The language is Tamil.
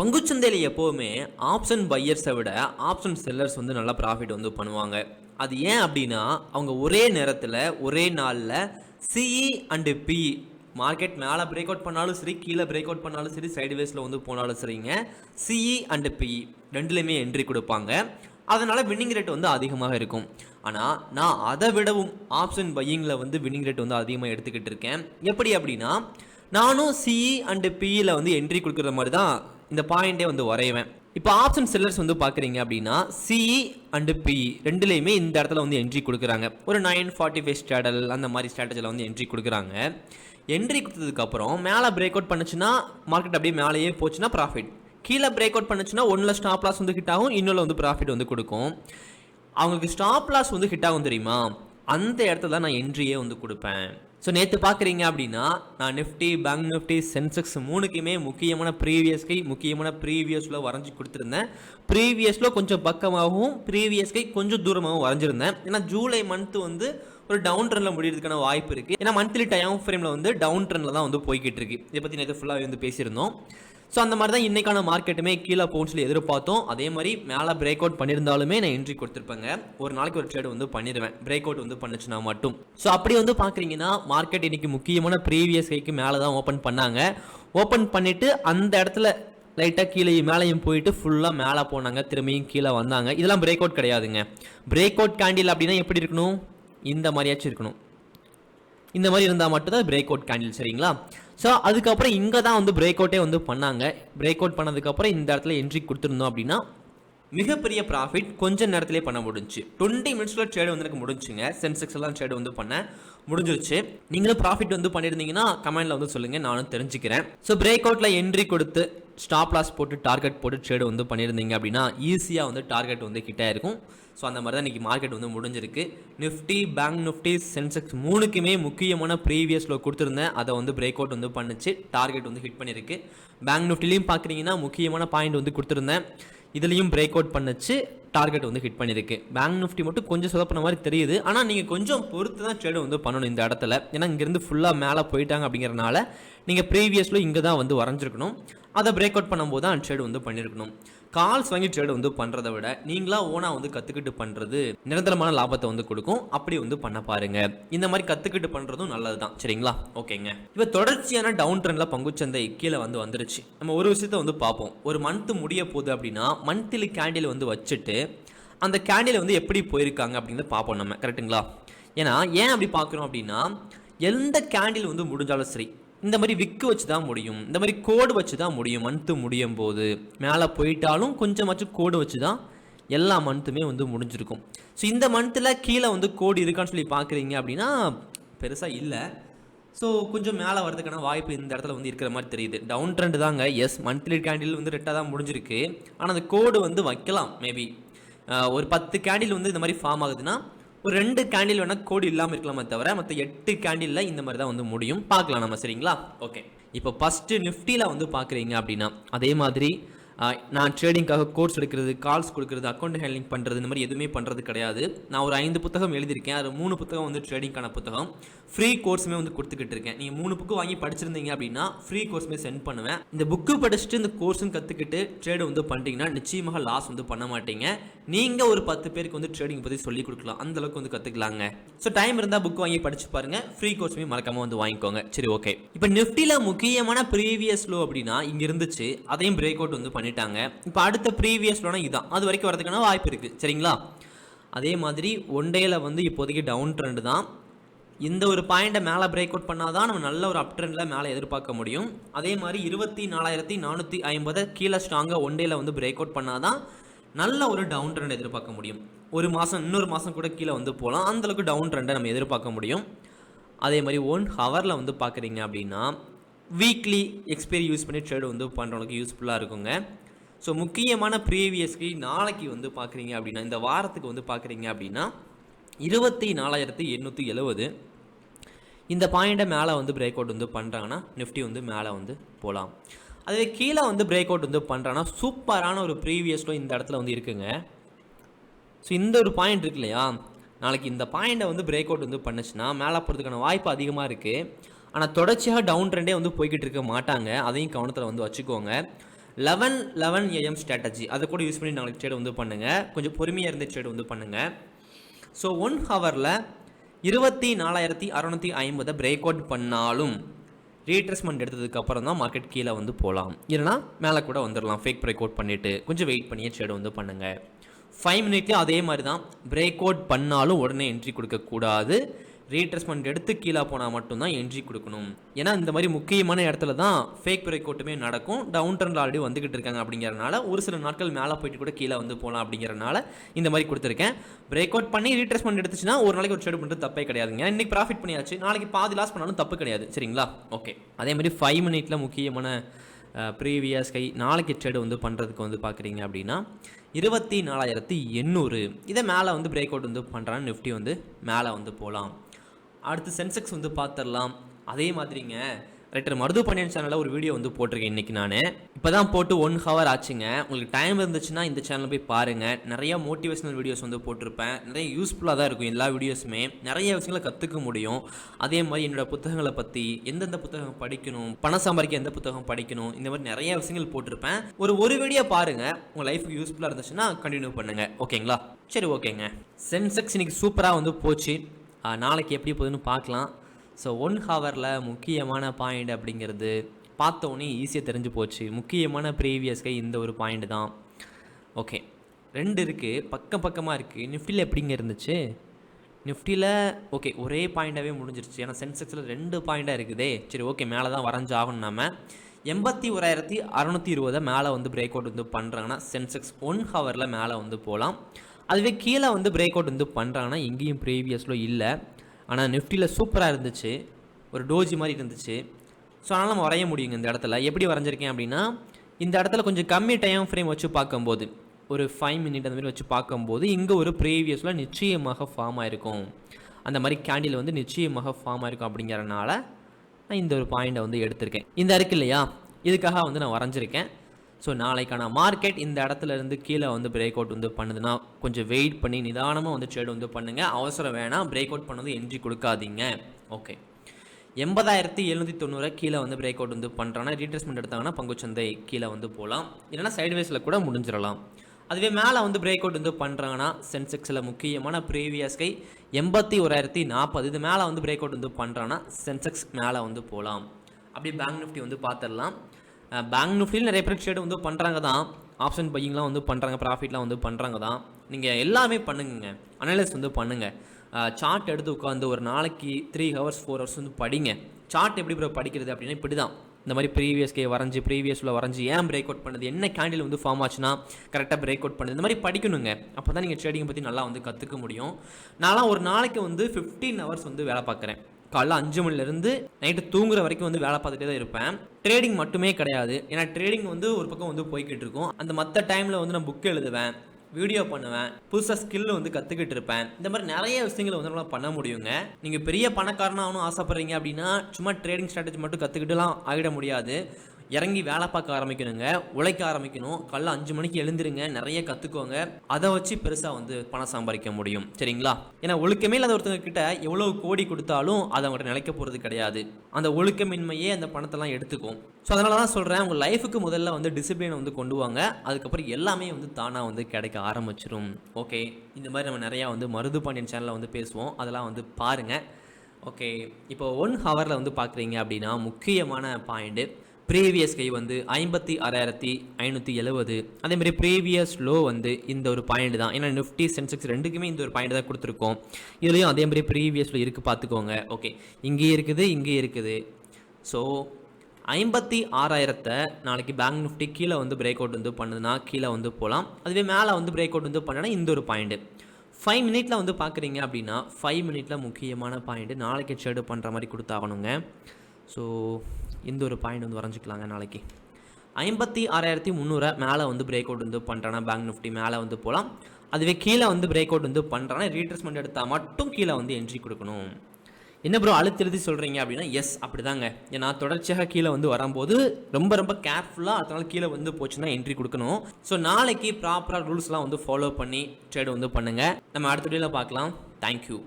பங்குச்சந்தையில் எப்போவுமே ஆப்ஷன் பையர்ஸை விட ஆப்ஷன் செல்லர்ஸ் வந்து நல்லா ப்ராஃபிட் வந்து பண்ணுவாங்க. அது ஏன் அப்படின்னா அவங்க ஒரே நேரத்தில் ஒரே நாளில் சிஇ அண்டு பி மார்க்கெட் மேலே பிரேக் அவுட் பண்ணாலும் சரி கீழே பிரேக் அவுட் பண்ணாலும் சரி சைடுவேஸில் வந்து போனாலும் சரிங்க சிஇ அண்டு பி ரெண்டுலேயுமே என்ட்ரி கொடுப்பாங்க. அதனால் வின்னிங் ரேட் வந்து அதிகமாக இருக்கும். ஆனால் நான் அதை விடவும் ஆப்ஷன் பையிங்கில் வந்து வின்னிங் ரேட் வந்து அதிகமாக எடுத்துக்கிட்டு இருக்கேன். எப்படி அப்படின்னா நானும் சிஇ அண்டு பிஇயில் வந்து என்ட்ரி கொடுக்குற மாதிரி தான் இந்த பாயிண்டே வந்து வரைவேன் இப்போ ஆப்ஷன் செல்லர்ஸ் வந்து பார்க்குறீங்க அப்படின்னா சிஇ அண்டு பிஇ ரெண்டுலேயுமே இந்த இடத்துல வந்து என்ட்ரி கொடுக்குறாங்க. ஒரு நைன் ஃபார்ட்டி ஃபைவ் ஸ்டாடல் அந்த மாதிரி ஸ்ட்ராட்டஜியில் வந்து என்ட்ரி கொடுக்குறாங்க. என்ட்ரி கொடுத்ததுக்கப்புறம் மேலே பிரேக் அவுட் பண்ணுச்சுன்னா மார்க்கெட் அப்படியே மேலேயே போச்சுன்னா ப்ராஃபிட் கீழே பிரேக் அவுட் பண்ணுச்சுன்னா ஒன்றில் ஸ்டாப் லாஸ் வந்து ஹிட் ஆகும் இன்னொன்று வந்து ப்ராஃபிட் வந்து கொடுக்கும். அவங்களுக்கு ஸ்டாப் லாஸ் வந்து ஹிட் ஆகும் தெரியுமா? அந்த இடத்துல தான் நான் என்ட்ரியே வந்து கொடுப்பேன். ஸோ நேற்று பார்க்குறீங்க அப்படின்னா நான் நிஃப்டி பேங்க் நிஃப்டி சென்செக்ஸ் மூணுக்குமே முக்கியமான ப்ரீவியஸ்கை முக்கியமான ப்ரீவியஸில் வரைஞ்சி கொடுத்துருந்தேன். ப்ரீவியஸில் கொஞ்சம் பக்கமாகவும் ப்ரீவியஸ்கை கொஞ்சம் தூரமாகவும் வரைஞ்சிருந்தேன். ஏன்னா ஜூலை மந்த்து வந்து ஒரு டவுன் ட்ரெண்டில் முடியறதுக்கான வாய்ப்பு இருக்குது ஏன்னா மந்த்லி டைம் ஃப்ரேமில் வந்து டவுன் ட்ரெண்டில் தான் வந்து போய்கிட்டு இருக்கு இதை பற்றி நேற்று ஃபுல்லாக வந்து பேசியிருந்தோம். ஸோ அந்த மாதிரி தான் இன்றைக்கான மார்க்கெட்டுமே கீழே போகும்னு சொல்லி எதிர்பார்த்தோம். அதே மாதிரி மேலே பிரேக் அவுட் பண்ணியிருந்தாலுமே நான் என்ட்ரி கொடுத்துருப்பேங்க. ஒரு நாளைக்கு ஒரு ட்ரேடு வந்து பண்ணிடுவேன் பிரேக் அவுட் வந்து பண்ணுச்சுன்னா மட்டும். ஸோ அப்படி வந்து பார்க்குறீங்கன்னா மார்க்கெட் இன்னைக்கு முக்கியமான ப்ரீவியஸ் கைக்கு மேலே தான் ஓப்பன் பண்ணாங்க. ஓப்பன் பண்ணிவிட்டு அந்த இடத்துல லைட்டாக கீழே மேலேயும் போயிட்டு ஃபுல்லாக மேலே போனாங்க. திரும்பியும் கீழே வந்தாங்க. இதெல்லாம் பிரேக் அவுட் கிடையாதுங்க. பிரேக் அவுட் கேண்டில் அப்படின்னா எப்படி இருக்கணும்? இந்த மாதிரியாச்சும் இருக்கணும். இந்த மாதிரி இருந்தால் மட்டும்தான் பிரேக் அவுட் கேண்டில் சரிங்களா? ஸோ அதுக்கப்புறம் இங்கே தான் வந்து பிரேக் அவுட்டே வந்து பண்ணாங்க. பிரேக் அவுட் பண்ணதுக்கப்புறம் இந்த இடத்துல என்ட்ரி கொடுத்துருந்தோம் அப்படின்னா மிகப்பெரிய ப்ராஃபிட் கொஞ்ச நேரத்திலே பண்ண முடிஞ்சுச்சு. டுவெண்ட்டி மினிட்ஸில் ட்ரேடு வந்து எனக்கு முடிஞ்சுங்க சென்செக்ஸ் எல்லாம் ட்ரேடு வந்து பண்ண முடிஞ்சிருச்சு நீங்களும் ப்ராஃபிட் வந்து பண்ணியிருந்தீங்கன்னா கமெண்டில் வந்து சொல்லுங்கள் நானும் தெரிஞ்சுக்கிறேன். ஸோ பிரேக் அவுட்டில் என்ட்ரி கொடுத்து ஸ்டாப் லாஸ் போட்டு டார்கெட் போட்டு ட்ரேடு வந்து பண்ணியிருந்தீங்க அப்படின்னா ஈஸியாக வந்து டார்கெட் வந்து கிட்டே இருக்கும். ஸோ அந்த மாதிரி தான் இன்றைக்கி மார்க்கெட் வந்து முடிஞ்சிருக்கு. நிஃப்டி பேங்க் நிஃப்டி சென்செக்ஸ் மூணுக்குமே முக்கியமான ப்ரீவியஸில் கொடுத்துருந்தேன். அதை வந்து பிரேக் அவுட் வந்து பண்ணுச்சு. டார்கெட் வந்து ஹிட் பண்ணியிருக்கு. பேங்க் நிஃப்டிலையும் பார்க்குறீங்கன்னா முக்கியமான பாயிண்ட் வந்து கொடுத்துருந்தேன். இதுலேயும் பிரேக் அவுட் பண்ணுச்சு. டார்கெட் வந்து ஹிட் பண்ணியிருக்கு. பேங்க் நிஃப்டி மட்டும் கொஞ்சம் சொதப்பின மாதிரி தெரியுது. ஆனால் நீங்கள் கொஞ்சம் பொறுத்து தான் ட்ரேடு வந்து பண்ணணும் இந்த இடத்துல. ஏன்னா இங்கேருந்து ஃபுல்லாக மேலே போயிட்டாங்க அப்படிங்கிறனால நீங்கள் ப்ரீவியஸில் இங்கே தான் வந்து வரைஞ்சிருக்கணும். அதை பிரேக் அவுட் பண்ணும்போது தான் ட்ரேடு வந்து பண்ணியிருக்கணும் கால்ஸ் வாங்கி ட்ரேடு வந்து பண்ணுறதை விட நீங்களாக ஓனாக வந்து கற்றுக்கிட்டு பண்ணுறது நிரந்தரமான லாபத்தை வந்து கொடுக்கும். அப்படி வந்து பண்ண பாருங்கள் இந்த மாதிரி கற்றுக்கிட்டு பண்ணுறதும் நல்லது தான் சரிங்களா? ஓகேங்க. இப்போ தொடர்ச்சியான டவுன் ட்ரெண்டில் பங்குச்சந்தை கீழே வந்து வந்துருச்சு. நம்ம ஒரு விஷயத்த வந்து பார்ப்போம். ஒரு மந்த் முடிய போகுது அப்படின்னா மந்த்லி கேண்டில் வந்து வச்சுட்டு அந்த கேண்டில் வந்து எப்படி போயிருக்காங்க அப்படிங்கிறத பார்ப்போம் நம்ம. கரெக்ட்டுங்களா ஏன்னா ஏன் அப்படி பார்க்குறோம் அப்படின்னா எந்த கேண்டில் வந்து முடிஞ்சாலும் சரி இந்த மாதிரி விக்கு வச்சு தான் முடியும். இந்த மாதிரி கோடு வச்சு தான் முடியும் மந்த்து முடியும் போது. மேலே போயிட்டாலும் கொஞ்சமாச்சும் கோடு வச்சு தான் எல்லா மந்த்துமே வந்து முடிஞ்சிருக்கும். ஸோ இந்த மந்த்தில் கீழே வந்து கோடு இருக்கான்னு சொல்லி பார்க்குறீங்க அப்படின்னா பெருசாக இல்லை. ஸோ கொஞ்சம் மேலே வரதுக்கான வாய்ப்பு இந்த இடத்துல வந்து இருக்கிற மாதிரி தெரியுது. டவுன் ட்ரெண்ட் தாங்க. எஸ் மந்த்லி கேண்டில் வந்து ரெட்டாக தான் முடிஞ்சிருக்கு. ஆனால் அந்த கோடு வந்து வைக்கலாம் மேபி ஒரு பத்து கேண்டில் வந்து இந்த மாதிரி ஃபார்ம் ஆகுதுன்னா ஒரு ரெண்டு கேண்டில் வேணால் கோடு இல்லாமல் இருக்கலாமே தவிர மற்ற எட்டு கேண்டிலில் இந்த மாதிரி தான் வந்து முடியும். பார்க்கலாம் நம்ம சரிங்களா? ஓகே இப்போ ஃபஸ்ட்டு நிஃப்டியில் வந்து பார்க்குறீங்க அப்படின்னா அதே மாதிரி நான் ட்ரேடிங்காக கோர்ஸ் எடுக்கிறது கால்ஸ் கொடுக்குறது அக்கௌண்ட் ஹேண்ட்லிங் பண்ணுறது இந்த மாதிரி எதுவுமே பண்ணுறது கிடையாது. நான் ஒரு ஐந்து புத்தகம் எழுதியிருக்கேன். அது மூணு புத்தகம் வந்து ட்ரேடிங்கான புத்தகம். ஃப்ரீ கோர்ஸுமே வந்து கொடுத்துக்கிட்டு இருக்கேன். நீங்கள் மூணு புக்கு வாங்கி படிச்சிருந்தீங்க அப்படின்னா ஃப்ரீ கோர்ஸுமே சென்ட் பண்ணுவேன். இந்த புக்கு படிச்சுட்டு இந்த கோர்ஸும் கற்றுக்கிட்டு ட்ரேடு வந்து பண்ணிட்டீங்கன்னா நிச்சயமாக லாஸ் வந்து பண்ண மாட்டீங்க. நீங்கள் ஒரு பத்து பேருக்கு வந்து ட்ரேடிங் பற்றி சொல்லி கொடுக்கலாம். அந்த அளவுக்கு வந்து கற்றுக்கலாங்க ஸோ டைம் இருந்தால் புக் வாங்கி படிச்சு பாருங்க. ஃப்ரீ கோர்ஸுமே மறக்காம வந்து வாங்கிக்கோங்க. சரி ஓகே இப்போ நிஃப்டியில் முக்கியமான ப்ரீவியஸ் லோ அப்படின்னா இங்கே இருந்துச்சு. அதையும் பிரேக் அவுட் வந்து பண்ணிட்டாங்க இப்போ அடுத்த ப்ரீவியஸ் லோனா இதுதான் அது வரைக்கும் வரதுக்கான வாய்ப்பு இருக்குது சரிங்களா? அதே மாதிரி ஒன் டேயில் வந்து இப்போதைக்கு டவுன் ட்ரெண்டு தான். இந்த ஒரு பாயிண்ட்டை மேலே பிரேக் அவுட் பண்ணால் தான் நம்ம நல்ல ஒரு அப் ட்ரெண்டில் மேலே எதிர்பார்க்க முடியும். அதே மாதிரி இருபத்தி நாலாயிரத்தி நானூற்றி ஐம்பதை கீழே ஸ்ட்ராங்காக ஒன் டேயில் வந்து பிரேக் அவுட் பண்ணால் தான் நல்ல ஒரு டவுன் ட்ரெண்ட் எதிர்பார்க்க முடியும். ஒரு மாதம் இன்னொரு மாதம் கூட கீழே வந்து போகலாம் அந்தளவுக்கு டவுன் ட்ரெண்டை நம்ம எதிர்பார்க்க முடியும். அதே மாதிரி ஒன் ஹவரில் வந்து பார்க்குறீங்க அப்படின்னா வீக்லி எக்ஸ்பைரி யூஸ் பண்ணி ட்ரேடு வந்து பண்ணுறவங்களுக்கு யூஸ்ஃபுல்லாக இருக்குங்க. ஸோ முக்கியமான ப்ரீவியஸ்க்கு நாளைக்கு வந்து பார்க்குறீங்க அப்படின்னா இந்த வாரத்துக்கு வந்து பார்க்குறீங்க அப்படின்னா இருபத்தி நாலாயிரத்தி எண்ணூற்றி எழுவது. இந்த பாயிண்ட்டை மேலே வந்து பிரேக் அவுட் வந்து பண்ணுறாங்கன்னா நிஃப்டி வந்து மேலே வந்து போகலாம் அதுவே கீழே வந்து பிரேக் அவுட் வந்து பண்ணுறாங்கன்னா சூப்பரான ஒரு ப்ரீவியஸ்லோ இந்த இடத்துல வந்து இருக்குங்க. ஸோ இந்த ஒரு பாயிண்ட் இருக்கு இல்லையா? நாளைக்கு இந்த பாயிண்ட்டை வந்து பிரேக் அவுட் வந்து பண்ணுச்சுன்னா மேலே போகிறதுக்கான வாய்ப்பு அதிகமாக இருக்குது ஆனால் தொடர்ச்சியாக டவுன் ட்ரெண்டே வந்து போய்கிட்டு இருக்க மாட்டாங்க. அதையும் கவனத்தில் வந்து வச்சுக்கோங்க. லெவன் லெவன் ஏஎம் ஸ்ட்ராட்டஜி அதை கூட யூஸ் பண்ணி நாளைக்கு ட்ரேட் வந்து பண்ணுங்கள் கொஞ்சம் பொறுமையாக இருந்த ட்ரேட் வந்து பண்ணுங்கள் ஸோ ஒன் ஹவரில் இருபத்தி நாலாயிரத்தி அறநூற்றி ஐம்பதை பிரேக் அவுட் பண்ணாலும் ரீட்ரெஸ்மெண்ட் எடுத்ததுக்கப்புறம் தான் மார்க்கெட் கீழே வந்து போகலாம் இல்லைனா மேலே கூட வந்துடலாம் ஃபேக் பிரேக் அவுட் பண்ணிவிட்டு கொஞ்சம் வெயிட் பண்ணியே ட்ரேட் வந்து பண்ணுங்கள் ஃபைவ் மினிட்லேயும் அதே மாதிரி தான். பிரேக் அவுட் பண்ணாலும் உடனே என்ட்ரி கொடுக்கக்கூடாது. ரீட்ரெஸ்மெண்ட் எடுத்து கீழே போனால் மட்டும்தான் என்ட்ரி கொடுக்கணும். ஏன்னா இந்த மாதிரி முக்கியமான இடத்துல தான் ஃபேக் பிரேக் அவுட்டுமே நடக்கும். டவுன் ட்ரெண்டில் ஆல்ரெடி வந்துகிட்டு இருக்காங்க அப்படிங்கிறனால ஒரு சில நாட்கள் மேலே போயிட்டு கூட கீழே வந்து போகலாம் அப்படிங்கிறனால இந்த மாதிரி கொடுத்துருக்கேன். பிரேக் அவுட் பண்ணி ரீட்ரெஸ்மெண்ட் எடுத்துச்சுன்னா ஒரு நாளைக்கு ஒரு ட்ரேட் பண்ணுறது தப்பே கிடையாதுங்க. இன்றைக்கி ப்ராஃபிட் பண்ணியாச்சு. நாளைக்கு பாதி லாஸ் பண்ணாலும் தப்பு கிடையாது. சரிங்களா? ஓகே அதே மாதிரி ஃபைவ் மினிட்ல முக்கியமான ப்ரீவியஸ் கை நாளைக்கு ட்ரேடு வந்து பண்ணுறதுக்கு வந்து பார்க்குறீங்க அப்படின்னா இருபத்தி நாலாயிரத்தி எண்ணூறு. இதை மேலே வந்து பிரேக் அவுட் வந்து பண்ணுறான்னு நிஃப்டி வந்து மேலே வந்து போகலாம் அடுத்து சென்செக்ஸ் வந்து பார்த்துடலாம் அதே மாதிரிங்க ரைட்டர் மருது பாண்டியன் சேனலில் ஒரு வீடியோ வந்து போட்டிருக்கேன் இன்றைக்கி நான். இப்போ தான் போட்டு ஒன் ஹவர் ஆச்சுங்க. உங்களுக்கு டைம் இருந்துச்சுன்னா இந்த சேனலில் போய் பாருங்கள் நிறைய மோட்டிவேஷனல் வீடியோஸ் வந்து போட்டிருப்பேன். நிறைய யூஸ்ஃபுல்லாக தான் இருக்கும் எல்லா வீடியோஸுமே நிறைய விஷயங்களை கற்றுக்க முடியும். அதே மாதிரி என்னோட புத்தகங்களை பற்றி எந்தெந்த புத்தகம் படிக்கணும் பணம் சம்பாதிக்க எந்த புத்தகம் படிக்கணும் இந்த மாதிரி நிறைய விஷயங்கள் போட்டிருப்பேன். ஒரு ஒரு வீடியோ பாருங்கள் உங்கள் லைஃபுக்கு யூஸ்ஃபுல்லாக இருந்துச்சுன்னா கண்டினியூ பண்ணுங்கள் ஓகேங்களா சரி ஓகேங்க சென்செக்ஸ் இன்னைக்கு சூப்பராக வந்து போச்சு. நாளைக்கு எப்படி போகுதுன்னு பார்க்கலாம். ஸோ ஒன் ஹவரில் முக்கியமான பாயிண்ட் அப்படிங்கிறது பார்த்த உடனே ஈஸியாக தெரிஞ்சு போச்சு. முக்கியமான ப்ரீவியஸ்க்கு இந்த ஒரு பாயிண்ட் தான். ஓகே ரெண்டு இருக்குது பக்கம் பக்கமாக இருக்குது நிஃப்டியில் எப்படிங்க இருந்துச்சு? நிஃப்டியில் ஓகே ஒரே பாயிண்டாகவே முடிஞ்சிருச்சு. ஏன்னா சென்செக்ஸில் ரெண்டு பாயிண்டாக இருக்குதே. சரி ஓகே மேலே தான் வரைஞ்சு ஆகணும் நம்ம எண்பத்தி ஓராயிரத்தி அறநூற்றி இருபதை மேலே வந்து பிரேக் அவுட் வந்து பண்ணுறாங்கன்னா சென்செக்ஸ் ஒன் ஹவரில் மேலே வந்து போகலாம் அதுவே கீழே வந்து பிரேக் அவுட் வந்து பண்ணுறாங்கன்னா எங்கேயும் ப்ரீவியஸில் இல்லை. ஆனால் நிஃப்டியில் சூப்பராக இருந்துச்சு. ஒரு டோஜி மாதிரி இருந்துச்சு. ஸோ அதனால் நம்ம வரைய முடியுங்க இந்த இடத்துல. எப்படி வரைஞ்சிருக்கேன் அப்படின்னா இந்த இடத்துல கொஞ்சம் கம்மி டைம் ஃப்ரேம் வச்சு பார்க்கும்போது ஒரு ஃபைவ் மினிட் அந்த மாதிரி வச்சு பார்க்கும்போது இங்கே ஒரு ப்ரீவியஸில் நிச்சயமாக ஃபார்ம் ஆயிருக்கும். அந்த மாதிரி கேண்டில் வந்து நிச்சயமாக ஃபார்ம் ஆயிருக்கும் அப்படிங்கிறனால நான் இந்த ஒரு பாயிண்டை வந்து எடுத்திருக்கேன். இந்த இருக்கு இல்லையா? இதுக்காக வந்து நான் வரைஞ்சிருக்கேன். ஸோ நாளைக்கான மார்க்கெட் இந்த இடத்துல இருந்து கீழே வந்து பிரேக் அவுட் வந்து பண்ணுதுன்னா கொஞ்சம் வெயிட் பண்ணி நிதானமாக வந்து ட்ரேட் வந்து பண்ணுங்கள் அவசரம் வேணாம். பிரேக் அவுட் பண்ணது என்ட்ரி கொடுக்காதீங்க. ஓகே எண்பதாயிரத்தி எழுநூற்றி தொண்ணூறு கீழே வந்து பிரேக் அவுட் வந்து பண்ணுறாங்கன்னா ரீட்ரெஸ்மெண்ட் எடுத்தாங்கன்னா பங்குச்சந்தை கீழே வந்து போகலாம் இல்லைன்னா சைட்வேஸில் கூட முடிஞ்சிடலாம். அதுவே மேலே வந்து பிரேக் அவுட் வந்து பண்ணுறாங்கன்னா சென்செக்ஸில் முக்கியமான ப்ரீவியஸ் கை எண்பத்தி ஓராயிரத்தி நாற்பது. இது மேலே வந்து பிரேக் அவுட் வந்து பண்ணுறாங்கன்னா சென்செக்ஸ் மேலே வந்து போகலாம் அப்படி பேங்க் நிஃப்டி வந்து பார்த்துடலாம். பேங்க் நிஃப்டியில் நிறைய பேர் ட்ரேட் வந்து பண்ணுறாங்க தான் ஆப்ஷன் பையிங்லாம் வந்து பண்ணுறாங்க ப்ராஃபிட்லாம் வந்து பண்ணுறாங்க தான் நீங்கள் எல்லாமே பண்ணுங்க அனலைஸ் வந்து பண்ணுங்கள் சார்ட் எடுத்து உட்காந்து ஒரு நாளைக்கு த்ரீ ஹவர்ஸ் ஃபோர் ஹவர்ஸ் வந்து படிங்க. சார்ட் எப்படி ப்ரோ படிக்கிறது அப்படின்னா இப்படி தான் இந்த மாதிரி ப்ரீவியஸ் கே வரைஞ்சி ப்ரீவியஸில் வரைஞ்சி ஏன் பிரேக் அவுட் பண்ணுது? என்ன கேண்டில் வந்து ஃபார்ம் ஆச்சுன்னா கரெக்டாக பிரேக் அவுட் பண்ணுது? இந்த மாதிரி படிக்கணுங்க. அப்போ தான் நீங்கள் ட்ரேடிங் பற்றி நல்லா வந்து கற்றுக்க முடியும். நான்லாம் ஒரு நாளைக்கு வந்து ஃபிஃப்டீன் ஹவர்ஸ் வந்து வேலை பார்க்குறேன். காலைல அஞ்சு மணிலேருந்து நைட்டு தூங்குற வரைக்கும் வந்து வேலை பார்த்துட்டே தான் இருப்பேன். ட்ரேடிங் மட்டுமே கிடையாது. ஏன்னா ட்ரேடிங் வந்து ஒரு பக்கம் வந்து போய்கிட்டு இருக்கும். அந்த மற்ற டைமில் வந்து நான் புக் எழுதுவேன் வீடியோ பண்ணுவேன் புதுசாக ஸ்கில் வந்து கற்றுக்கிட்டு இருப்பேன். இந்த மாதிரி நிறைய விஷயங்களை வந்து நம்மளால் பண்ண முடியுங்க. நீங்கள் பெரிய பணக்காரனா ஆகணும் அப்படின்னா சும்மா ட்ரேடிங் ஸ்ட்ராட்டஜி மட்டும் கற்றுக்கிட்டுலாம் ஆகிட முடியாது. இறங்கி வேலை பார்க்க ஆரம்பிக்கணுங்க உழைக்க ஆரம்பிக்கணும். காலைல அஞ்சு மணிக்கு எழுந்திருங்க நிறைய கற்றுக்கோங்க அதை வச்சு பெருசாக வந்து பணம் சம்பாதிக்க முடியும். சரிங்களா? ஏன்னா ஒழுக்கமே இல்லாத ஒருத்தவங்க கிட்ட எவ்வளோ கோடி கொடுத்தாலும் அதை அவங்கள்ட்ட நிலைக்க போகிறது கிடையாது. அந்த ஒழுக்கமின்மையே அந்த பணத்தெல்லாம் எடுத்துக்கும். ஸோ அதனால தான் சொல்கிறேன் உங்கள் லைஃபுக்கு முதல்ல வந்து டிசிப்ளினை வந்து கொண்டு வாங்க. அதுக்கப்புறம் எல்லாமே வந்து தானாக வந்து கிடைக்க ஆரம்பிச்சிடும் ஓகே இந்த மாதிரி நம்ம நிறையா வந்து மருது பாண்டியன் சேனலில் வந்து பேசுவோம். அதெல்லாம் வந்து பாருங்கள் ஓகே இப்போ ஒன் ஹவரில் வந்து பார்க்குறீங்க அப்படின்னா முக்கியமான பாயிண்ட்டு ப்ரீவியஸ் கை வந்து ஐம்பத்தி ஆறாயிரத்தி ஐநூற்றி எழுபது அதேமாதிரி ப்ரீவியஸ் லோ வந்து இந்த ஒரு பாயிண்ட் தான். ஏன்னா நிஃப்டி சென்செக்ஸ் ரெண்டுக்குமே இந்த ஒரு பாயிண்ட் தான் கொடுத்துருக்கோம். இதுலேயும் அதே மாதிரி ப்ரீவியஸில் இருக்குது பார்த்துக்கோங்க ஓகே இங்கேயும் இருக்குது இங்கேயும் இருக்குது. ஸோ ஐம்பத்தி ஆறாயிரத்தை நாளைக்கு பேங்க் நிஃப்டி கீழே வந்து பிரேக் அவுட் வந்து பண்ணுதுன்னா கீழே வந்து போகலாம் அதுவே மேலே வந்து பிரேக் அவுட் வந்து பண்ணனா இந்த ஒரு பாயிண்ட்டு ஃபைவ் மினிட்ல வந்து பார்க்குறீங்க அப்படின்னா ஃபைவ் மினிட்ல முக்கியமான பாயிண்ட் நாளைக்கு ஷேடு பண்ணுற மாதிரி கொடுத்தாகணுங்க. ஸோ இந்த ஒரு பாயிண்ட் வந்து வரைஞ்சிக்கலாங்க நாளைக்கு. ஐம்பத்தி ஆறாயிரத்தி முந்நூறை மேலே வந்து பிரேக் அவுட் வந்து பண்ணுறேன்னா பேங்க் நிஃப்டி மேலே வந்து போகலாம் அதுவே கீழே வந்து பிரேக் அவுட் வந்து பண்ணுறேன்னா ரீட்ரெஸ்மெண்ட் எடுத்தால் மட்டும் கீழே வந்து என்ட்ரி கொடுக்கணும். என்ன ப்ரோ அழுத்தெழுதி சொல்கிறீங்க அப்படின்னா எஸ் அப்படிதாங்க. ஏன்னா தொடர்ச்சியாக கீழே வந்து வரும்போது ரொம்ப ரொம்ப கேர்ஃபுல்லாக அதனால் கீழே வந்து போச்சுன்னா என்ட்ரி கொடுக்கணும். ஸோ நாளைக்கு ப்ராப்பராக ரூல்ஸ்லாம் வந்து ஃபாலோ பண்ணி ட்ரேட் வந்து பண்ணுங்கள் நம்ம அடுத்த வீடியோவில் பார்க்கலாம். தேங்க்யூ